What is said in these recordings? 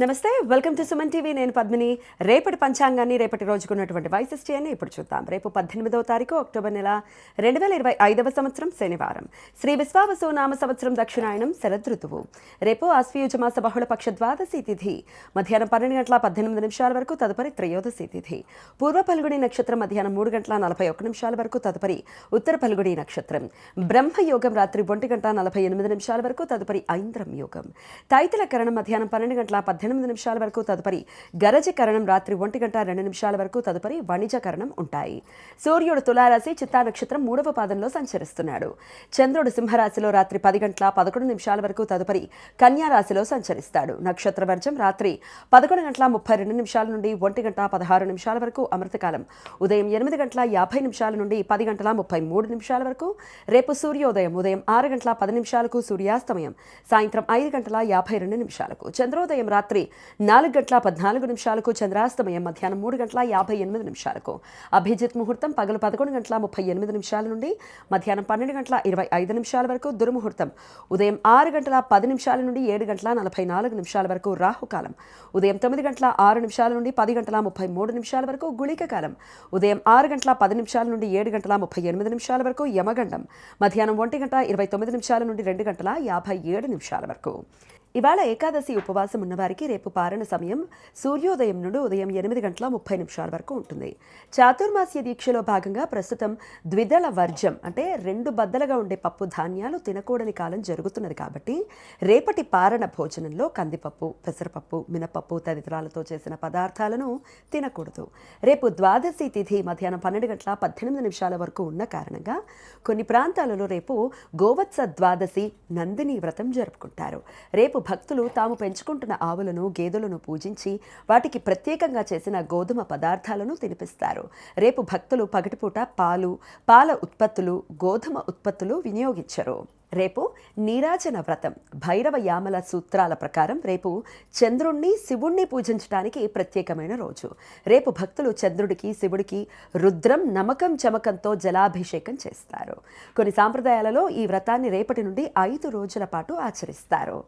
నమస్తే welcome to Suman TV. నేను పద్మిని. రేపటి పంచాంగాన్ని రేపటి రోజుకున్నటువంటి వైశిష్టి అని ఇప్పుడు చూద్దాం. రేపు పద్దెనిమిదవ తారీఖు అక్టోబర్ నెల రెండు వేల ఇరవై ఐదవ సంవత్సరం శనివారం. శ్రీ విశ్వావసు నామ సంవత్సరం దక్షిణాయనం శరదృతువు రేపు ఆశ్వయుజ బహుళ పక్ష ద్వాదశి తిథి. మధ్యాహ్నం పన్నెండు గంటల పద్దెనిమిది నిమిషాల వరకు తదుపరి త్రయోదశి తిథి. పూర్వ పల్గుడి నక్షత్రం మధ్యాహ్నం మూడు గంటల నలభై ఒక్క నిమిషాల వరకు తదుపరి ఉత్తర పల్గుడి నక్షత్రం. బ్రహ్మయోగం రాత్రి ఒంటి గంట నలభై ఎనిమిది నిమిషాల వరకు తదుపరి ఐంద్రం యోగం. తైతల కరణం మధ్యాహ్నం పన్నెండు గంటల పద్దెనిమిది నిమిషాల వరకు తదుపరి గరజ కరణం రాత్రి ఒంటి గంట రెండు నిమిషాల వరకు తదుపరి వణిజ కరణం ఉంటాయి. సూర్యుడు తులారాశి చిత్తా నక్షత్రం మూడవ పాదంలో సంచరిస్తున్నాడు. చంద్రుడు సింహరాశిలో రాత్రి పది గంటల పదకొండు నిమిషాల వరకు తదుపరి కన్యా రాశిలో సంచరిస్తాడు. నక్షత్ర వర్జం రాత్రి పదకొండు గంటల ముప్పై రెండు నిమిషాల నుండి ఒంటి గంట పదహారు నిమిషాల వరకు అమృతకాలం. ఉదయం ఎనిమిది గంటల యాభై నిమిషాల నుండి పది గంటల ముప్పై మూడు నిమిషాల వరకు రేపు సూర్యోదయం ఉదయం ఆరు గంటల పది నిమిషాలకు సూర్యాస్తమయం సాయంత్రం ఐదు గంటల యాభై రెండు నిమిషాలకు. చంద్రోదయం రాత్రి నాలుగు గంటల పద్నాలుగు నిమిషాలకు చంద్రాస్తమయం మధ్యాహ్నం మూడు గంటల యాభై ఎనిమిది నిమిషాలకు. అభిజిత్ ముహూర్తం పగలు పదకొండు గంటల ముప్పై ఎనిమిది నిమిషాల నుండి మధ్యాహ్నం పన్నెండు గంటల ఇరవై ఐదు నిమిషాల వరకు దుర్ముహూర్తం ఉదయం ఆరు గంటల పది నిమిషాల నుండి ఏడు గంటల నలభై నాలుగు నిమిషాల వరకు రాహుకాలం. ఉదయం తొమ్మిది గంటల ఆరు నిమిషాల నుండి పది గంటల ముప్పై మూడు నిమిషాల వరకు గుళిక కాలం ఉదయం ఆరు గంటల పది నిమిషాల నుండి ఏడు గంటల ముప్పై ఎనిమిది నిమిషాల వరకు యమగండం. మధ్యాహ్నం ఒంటి గంట ఇరవై తొమ్మిది నిమిషాల నుండి రెండు గంటల యాభై ఏడు నిమిషాల వరకు. ఇవాళ ఏకాదశి ఉపవాసం ఉన్నవారికి రేపు పారణ సమయం. సూర్యోదయం నుండి ఉదయం ఎనిమిది గంటల ముప్పై నిమిషాల వరకు ఉంటుంది. చాతుర్మాస్య దీక్షలో భాగంగా ప్రస్తుతం ద్విదళ వర్జం అంటే రెండు బద్దలుగా ఉండే పప్పు ధాన్యాలు తినకూడని కాలం జరుగుతున్నది కాబట్టి రేపటి పారణ భోజనంలో కందిపప్పు పెసరపప్పు మినపప్పు తదితరాలతో చేసిన పదార్థాలను తినకూడదు. రేపు ద్వాదశి తిథి మధ్యాహ్నం పన్నెండు గంటల పద్దెనిమిది నిమిషాల వరకు ఉన్న కారణంగా కొన్ని ప్రాంతాలలో రేపు గోవత్స ద్వాదశి నందిని వ్రతం జరుపుకుంటారు. రేపు భక్తులు తాము పెంచుకుంటున్న ఆవులను గేదెలను పూజించి వాటికి ప్రత్యేకంగా చేసిన గోధుమ పదార్థాలను తినిపిస్తారు. రేపు భక్తులు పగటిపూట పాలు పాల ఉత్పత్తులు గోధుమ ఉత్పత్తులు వినియోగించరు. రేపు నీరాజన వ్రతం భైరవ యామల సూత్రాల ప్రకారం రేపు చంద్రుణ్ణి శివుణ్ణి పూజించడానికి ప్రత్యేకమైన రోజు. రేపు భక్తులు చంద్రుడికి శివుడికి రుద్రం నమకం చమకంతో జలాభిషేకం చేస్తారు. కొన్ని సాంప్రదాయాలలో ఈ వ్రతాన్ని రేపటి నుండి ఐదు రోజుల పాటు ఆచరిస్తారు.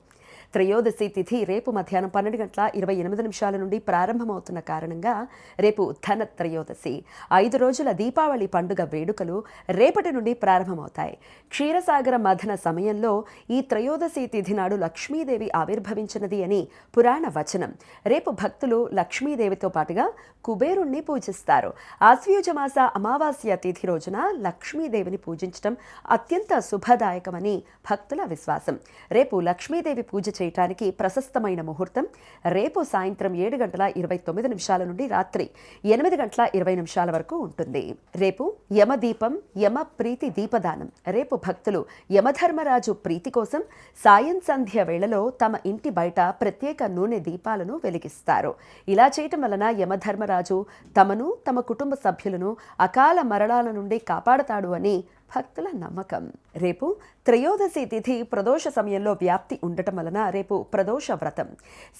త్రయోదశి తిథి రేపు మధ్యాహ్నం పన్నెండు గంటల ఇరవై ఎనిమిది నిమిషాల నుండి ప్రారంభమవుతున్న కారణంగా రేపు ధన త్రయోదశి. ఐదు రోజుల దీపావళి పండుగ వేడుకలు రేపటి నుండి ప్రారంభమవుతాయి. క్షీరసాగర మథన సమయంలో ఈ త్రయోదశి తిథి నాడు లక్ష్మీదేవి ఆవిర్భవించినది అని పురాణ వచనం. రేపు భక్తులు లక్ష్మీదేవితో పాటుగా కుబేరుణ్ణి పూజిస్తారు. ఆశ్వయుజమాస అమావాస్య తిథి రోజున లక్ష్మీదేవిని పూజించడం అత్యంత శుభదాయకమని భక్తుల విశ్వాసం. రేపు లక్ష్మీదేవి పూజ చేయటానికి ప్రశస్తమైన ముహూర్తం. రేపు సాయంత్రం ఏడు గంటల ఇరవై తొమ్మిది నిమిషాల నుండి రాత్రి ఎనిమిది గంటల ఇరవై నిమిషాల వరకు ఉంటుంది. రేపు యమదీపం యమ ప్రీతి దీపదానం. రేపు భక్తులు యమధర్మరాజు ప్రీతి కోసం సాయం సంధ్య వేళలో తమ ఇంటి బయట ప్రత్యేక నూనె దీపాలను వెలిగిస్తారు. ఇలా చేయటం వలన యమధర్మరాజు తమను తమ కుటుంబ సభ్యులను అకాల మరణాల నుండి కాపాడతాడు అని భక్తుల నమ్మకం. రేపు త్రయోదశి తిథి ప్రదోష సమయంలో వ్యాప్తి ఉండటం వలన రేపు ప్రదోష వ్రతం.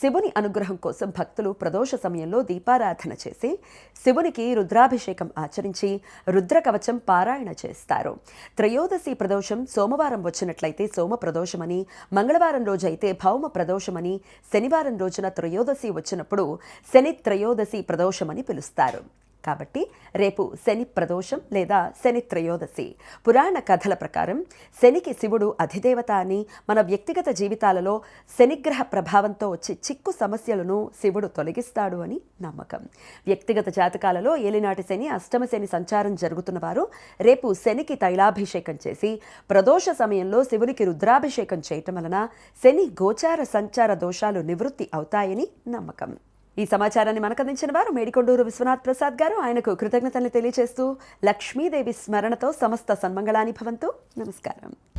శివుని అనుగ్రహం కోసం భక్తులు ప్రదోష సమయంలో దీపారాధన చేసి శివునికి రుద్రాభిషేకం ఆచరించి రుద్రకవచం పారాయణ చేస్తారు. త్రయోదశి ప్రదోషం సోమవారం వచ్చినట్లయితే సోమ ప్రదోషమని మంగళవారం రోజు అయితే భౌమ ప్రదోషమని శనివారం రోజున త్రయోదశి వచ్చినప్పుడు శని త్రయోదశి ప్రదోషమని పిలుస్తారు. కాబట్టి రేపు శని ప్రదోషం లేదా శని త్రయోదశి. పురాణ కథల ప్రకారం శనికి శివుడు అధిదేవత అని మన వ్యక్తిగత జీవితాలలో శనిగ్రహ ప్రభావంతో వచ్చే చిక్కు సమస్యలను శివుడు తొలగిస్తాడు అని నమ్మకం. వ్యక్తిగత జాతకాలలో ఏలినాటి శని అష్టమ శని సంచారం జరుగుతున్న వారు రేపు శనికి తైలాభిషేకం చేసి ప్రదోష సమయంలో శివునికి రుద్రాభిషేకం చేయటం వలన శని గోచార సంచార దోషాలు నివృత్తి అవుతాయని నమ్మకం. ఈ సమాచారాన్ని మనకు అందించిన వారు మేడికొండూరు విశ్వనాథ్ ప్రసాద్ గారు. ఆయనకు కృతజ్ఞతలు తెలియజేస్తూ లక్ష్మీదేవి స్మరణతో సమస్త సన్మంగళాని భవంతు. నమస్కారం.